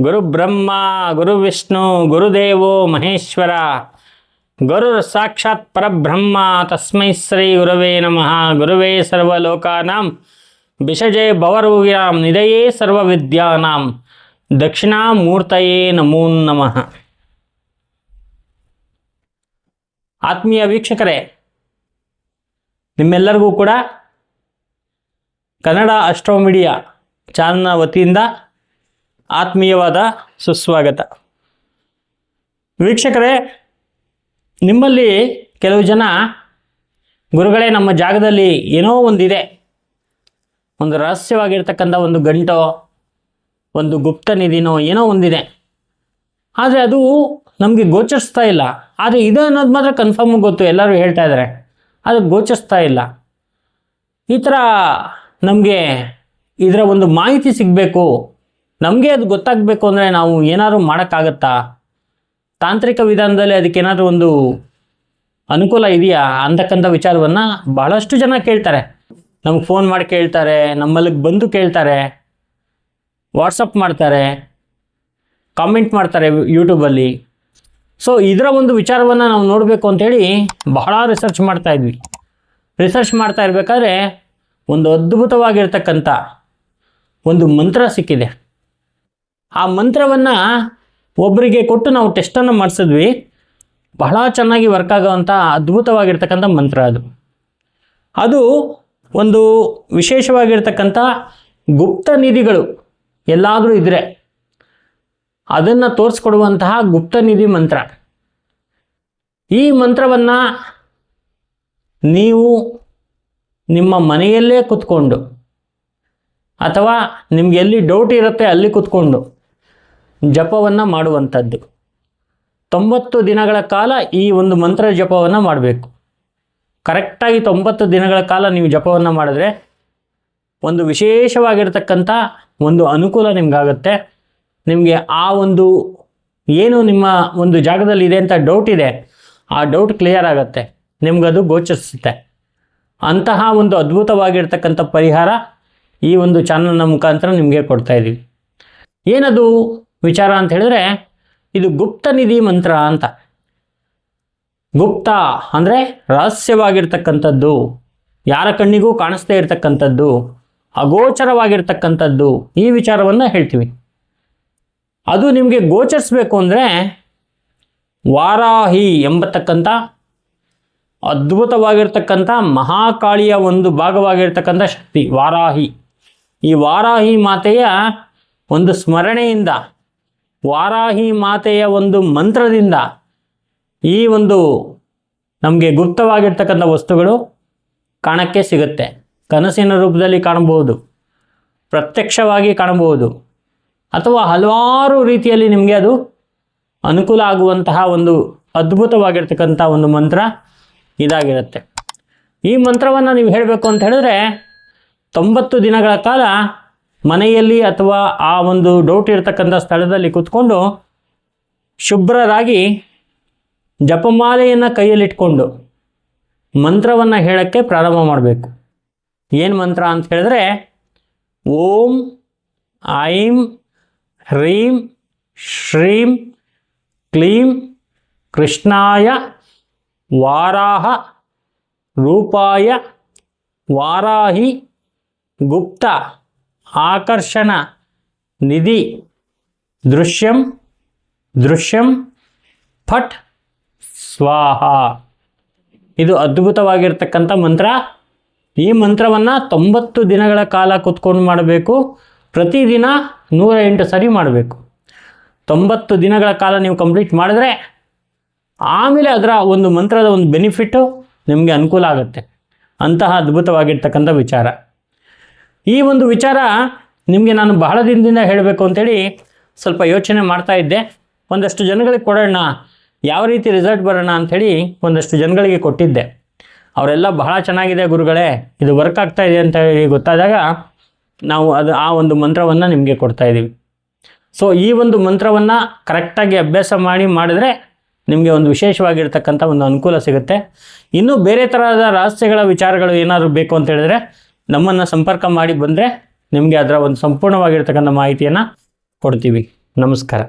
ಗುರು ಬ್ರಹ್ಮ, ಗುರು ವಿಷ್ಣು ಗುರುದೇವೋ ಮಹೇಶ್ವರ. ಗುರು ಸಾಕ್ಷಾತ್ ಪರಬ್ರಹ್ಮ, ತಸ್ಮೈ ಶ್ರೀ ಗುರವೇ ನಮಃ. ಗುರುವೇ ಸರ್ವಲೋಕಾನಾಂ ಬಿಷಜೇ ಭವರೋಗ್ಯಾಂ ನಿಧಯೇ ಸರ್ವವಿದ್ಯಾನಾಂ. ದಕ್ಷಿಣಾಮೂರ್ತಯೇ ನಮೋ ನಮಃ. ಆತ್ಮೀಯ ವೀಕ್ಷಕರೇ, ನಿಮ್ಮೆಲ್ಲರಿಗೂ ಕೂಡ ಕನ್ನಡ ಅಷ್ಟೋ ಮೀಡಿಯಾ ಚಾನಲ್ನ ವತಿಯಿಂದ ಆತ್ಮೀಯವಾದ ಸುಸ್ವಾಗತ. ವೀಕ್ಷಕರೇ, ನಿಮ್ಮಲ್ಲಿ ಕೆಲವು ಜನ ಗುರುಗಳೇ, ನಮ್ಮ ಜಾಗದಲ್ಲಿ ಏನೋ ಒಂದಿದೆ. ಒಂದು ರಹಸ್ಯವಾಗಿರ್ತಕ್ಕಂಥ ಒಂದು ಗಂಟೋ, ಒಂದು ಗುಪ್ತ ನಿಧಿನೋ ಏನೋ ಒಂದಿದೆ. ಆದರೆ ಅದು ನಮಗೆ ಗೋಚರಿಸ್ತಾ ಇಲ್ಲ. ಆದರೆ ಇದು ಅನ್ನೋದು ಮಾತ್ರ ಕನ್ಫರ್ಮ್ ಗೊತ್ತು, ಎಲ್ಲರೂ ಹೇಳ್ತಾ ಇದ್ದಾರೆ ಅದು ಗೋಚರಿಸ್ತಾ ಇಲ್ಲ. ಈ ಥರ ನಮಗೆ ಇದರ ಒಂದು ಮಾಹಿತಿ ಸಿಗಬೇಕು. ನಮಗೆ ಅದು ಗೊತ್ತಾಗಬೇಕು ಅಂದರೆ ನಾವು ಏನಾದರೂ ಮಾಡೋಕ್ಕಾಗತ್ತಾ? ತಾಂತ್ರಿಕ ವಿಧಾನದಲ್ಲಿ ಅದಕ್ಕೇನಾದರೂ ಒಂದು ಅನುಕೂಲ ಇದೆಯಾ ಅಂತಕ್ಕಂಥ ವಿಚಾರವನ್ನು ಬಹಳಷ್ಟು ಜನ ಕೇಳ್ತಾರೆ. ನಮ್ಗೆ ಫೋನ್ ಮಾಡಿ ಕೇಳ್ತಾರೆ ನಮ್ಮಲ್ಲಿ ಬಂದು ಕೇಳ್ತಾರೆ ವಾಟ್ಸಪ್ ಮಾಡ್ತಾರೆ ಕಾಮೆಂಟ್ ಮಾಡ್ತಾರೆ ಯೂಟ್ಯೂಬಲ್ಲಿ ಸೊ ಇದರ ಒಂದು ವಿಚಾರವನ್ನು ನಾವು ನೋಡಬೇಕು ಅಂಥೇಳಿ ಬಹಳ ರಿಸರ್ಚ್ ಮಾಡ್ತಾ ಇದ್ವಿ. ರಿಸರ್ಚ್ ಮಾಡ್ತಾ ಇರಬೇಕಾದ್ರೆ ಒಂದು ಅದ್ಭುತವಾಗಿರ್ತಕ್ಕಂಥ ಒಂದು ಮಂತ್ರ ಸಿಕ್ಕಿದೆ. ಆ ಮಂತ್ರವನ್ನು ಒಬ್ಬರಿಗೆ ಕೊಟ್ಟು ನಾವು ಟೆಸ್ಟನ್ನು ಮಾಡಿಸಿದ್ವಿ. ಬಹಳ ಚೆನ್ನಾಗಿ ವರ್ಕ್ ಆಗೋವಂಥ ಅದ್ಭುತವಾಗಿರ್ತಕ್ಕಂಥ ಮಂತ್ರ ಅದು. ಅದು ಒಂದು ವಿಶೇಷವಾಗಿರ್ತಕ್ಕಂಥ ಗುಪ್ತ ನಿಧಿಗಳು ಎಲ್ಲಾದರೂ ಇದ್ದರೆ ಅದನ್ನು ತೋರಿಸ್ಕೊಡುವಂತಹ ಗುಪ್ತ ನಿಧಿ ಮಂತ್ರ. ಈ ಮಂತ್ರವನ್ನು ನೀವು ನಿಮ್ಮ ಮನೆಯಲ್ಲೇ ಕೂತ್ಕೊಂಡು ಅಥವಾ ನಿಮ್ಗೆ ಎಲ್ಲಿ ಡೌಟ್ ಇರುತ್ತೆ ಅಲ್ಲಿ ಕೂತ್ಕೊಂಡು ಜಪವನ್ನು ಮಾಡುವಂಥದ್ದು. ತೊಂಬತ್ತು ದಿನಗಳ ಕಾಲ ಈ ಒಂದು ಮಂತ್ರ ಜಪವನ್ನು ಮಾಡಬೇಕು. ಕರೆಕ್ಟಾಗಿ ತೊಂಬತ್ತು ದಿನಗಳ ಕಾಲ ನೀವು ಜಪವನ್ನು ಮಾಡಿದ್ರೆ ಒಂದು ವಿಶೇಷವಾಗಿರ್ತಕ್ಕಂಥ ಒಂದು ಅನುಕೂಲ ನಿಮ್ಗಾಗುತ್ತೆ. ನಿಮಗೆ ಆ ಒಂದು ಏನು ನಿಮ್ಮ ಒಂದು ಜಾಗದಲ್ಲಿ ಇದೆ ಅಂತ ಡೌಟ್ ಇದೆ, ಆ ಡೌಟ್ ಕ್ಲಿಯರ್ ಆಗುತ್ತೆ. ನಿಮಗದು ಗೋಚರಿಸುತ್ತೆ. ಅಂತಹ ಒಂದು ಅದ್ಭುತವಾಗಿರ್ತಕ್ಕಂಥ ಪರಿಹಾರ ಈ ಒಂದು ಚಾನಲ್ನ ಮುಖಾಂತರ ನಿಮಗೆ ಕೊಡ್ತಾ ಇದ್ದೀವಿ ಏನದು ವಿಚಾರ ಅಂತ ಹೇಳಿದ್ರೆ ಇದು ಗುಪ್ತ ನಿಧಿ ಮಂತ್ರ ಅಂತ. ಗುಪ್ತ ಅಂದರೆ ರಹಸ್ಯವಾಗಿರ್ತಕ್ಕಂಥದ್ದು. ಯಾರ ಕಣ್ಣಿಗೂ ಕಾಣಿಸ್ದೇ ಇರತಕ್ಕಂಥದ್ದು. ಅಗೋಚರವಾಗಿರ್ತಕ್ಕಂಥದ್ದು. ಈ ವಿಚಾರವನ್ನು ಹೇಳ್ತೀವಿ. ಅದು ನಿಮಗೆ ಗೋಚರಿಸಬೇಕು ಅಂದರೆ ವಾರಾಹಿ ಎಂಬತಕ್ಕಂಥ ಅದ್ಭುತವಾಗಿರ್ತಕ್ಕಂಥ ಮಹಾಕಾಳಿಯ ಒಂದು ಭಾಗವಾಗಿರ್ತಕ್ಕಂಥ ಶಕ್ತಿ ವಾರಾಹಿ. ಈ ವಾರಾಹಿ ಮಾತೆಯ ಒಂದು ಸ್ಮರಣೆಯಿಂದ ವಾರಾಹಿ ಮಾತೆಯ ಒಂದು ಮಂತ್ರದಿಂದ ಈ ಒಂದು ನಮಗೆ ಗುಪ್ತವಾಗಿರ್ತಕ್ಕಂಥ ವಸ್ತುಗಳು ಕಾಣಕ್ಕೆ ಸಿಗುತ್ತೆ. ಕನಸಿನ ರೂಪದಲ್ಲಿ ಕಾಣಬಹುದು. ಪ್ರತ್ಯಕ್ಷವಾಗಿ ಕಾಣಬಹುದು. ಅಥವಾ ಹಲವಾರು ರೀತಿಯಲ್ಲಿ ನಿಮಗೆ ಅದು ಅನುಕೂಲ ಆಗುವಂತಹ ಒಂದು ಅದ್ಭುತವಾಗಿರ್ತಕ್ಕಂಥ ಒಂದು ಮಂತ್ರ ಇದಾಗಿರುತ್ತೆ. ಈ ಮಂತ್ರವನ್ನು ನೀವು ಹೇಳಬೇಕು ಅಂತ ಹೇಳಿದ್ರೆ ತೊಂಬತ್ತು ದಿನಗಳ ಕಾಲ ಮನೆಯಲ್ಲಿ ಅಥವಾ ಆ ಒಂದು ಡೌಟ್ ಇರತಕ್ಕಂಥ ಸ್ಥಳದಲ್ಲಿ ಕೂತ್ಕೊಂಡು ಶುಭ್ರರಾಗಿ ಜಪಮಾಲೆಯನ್ನು ಕೈಯಲ್ಲಿಟ್ಕೊಂಡು ಮಂತ್ರವನ್ನು ಹೇಳೋಕ್ಕೆ ಪ್ರಾರಂಭ ಮಾಡಬೇಕು. ಏನು ಮಂತ್ರ ಅಂತ ಹೇಳಿದ್ರೆ, ಓಂ, ಐಂ, ಹ್ರೀಂ, ಶ್ರೀಂ, ಕ್ಲೀಂ, ಕೃಷ್ಣಾಯ, ವಾರಾಹ, ರೂಪಾಯ, ವಾರಾಹಿ, ಗುಪ್ತ. ಆಕರ್ಷಣ, ನಿಧಿ, ದೃಶ್ಯಂ ದೃಶ್ಯಂ, ಫಟ್, ಸ್ವಾಹ. ಇದು ಅದ್ಭುತವಾಗಿರ್ತಕ್ಕಂಥ ಮಂತ್ರ. ಈ ಮಂತ್ರವನ್ನು ತೊಂಬತ್ತು ದಿನಗಳ ಕಾಲ ಕೂತ್ಕೊಂಡು ಮಾಡಬೇಕು. ಪ್ರತಿದಿನ ನೂರ ಎಂಟು ಸರಿ ಮಾಡಬೇಕು. ತೊಂಬತ್ತು ದಿನಗಳ ಕಾಲ ನೀವು ಕಂಪ್ಲೀಟ್ ಮಾಡಿದ್ರೆ ಆಮೇಲೆ ಅದರ ಒಂದು ಮಂತ್ರದ ಒಂದು ಬೆನಿಫಿಟ್ಟು ನಿಮಗೆ ಅನುಕೂಲ ಆಗುತ್ತೆ. ಅಂತಹ ಅದ್ಭುತವಾಗಿರ್ತಕ್ಕಂಥ ವಿಚಾರ. ಈ ಒಂದು ವಿಚಾರ ನಿಮಗೆ ನಾನು ಬಹಳ ದಿನದಿಂದ ಹೇಳಬೇಕು ಅಂತೇಳಿ ಸ್ವಲ್ಪ ಯೋಚನೆ ಮಾಡ್ತಾ ಇದ್ದೆ. ಒಂದಷ್ಟು ಜನಗಳಿಗೆ ಕೊಡೋಣ, ಯಾವ ರೀತಿ ರಿಸಲ್ಟ್ ಬರೋಣ ಅಂಥೇಳಿ ಒಂದಷ್ಟು ಜನಗಳಿಗೆ ಕೊಟ್ಟಿದ್ದೆ. ಅವರೆಲ್ಲ ಬಹಳ ಚೆನ್ನಾಗಿದೆ ಗುರುಗಳೇ, ಇದು ವರ್ಕ್ ಆಗ್ತಾ ಇದೆ ಅಂತ ಹೇಳಿ ಗೊತ್ತಾದಾಗ ನಾವು ಅದು ಆ ಒಂದು ಮಂತ್ರವನ್ನು ನಿಮಗೆ ಕೊಡ್ತಾ ಇದ್ದೀವಿ. ಸೊ ಈ ಒಂದು ಮಂತ್ರವನ್ನು ಕರೆಕ್ಟಾಗಿ ಅಭ್ಯಾಸ ಮಾಡಿ ಮಾಡಿದ್ರೆ ನಿಮಗೆ ಒಂದು ವಿಶೇಷವಾಗಿರ್ತಕ್ಕಂಥ ಒಂದು ಅನುಕೂಲ ಸಿಗುತ್ತೆ. ಇನ್ನೂ ಬೇರೆ ಥರದ ರಹಸ್ಯಗಳ ವಿಚಾರಗಳು ಏನಾದರೂ ಬೇಕು ಅಂತ ಹೇಳಿದ್ರೆ ನಮ್ಮನ್ನು ಸಂಪರ್ಕ ಮಾಡಿ ಬಂದರೆ ನಿಮಗೆ ಅದರ ಒಂದು ಸಂಪೂರ್ಣವಾಗಿರ್ತಕ್ಕಂಥ ಮಾಹಿತಿಯನ್ನು ಕೊಡ್ತೀವಿ. ನಮಸ್ಕಾರ.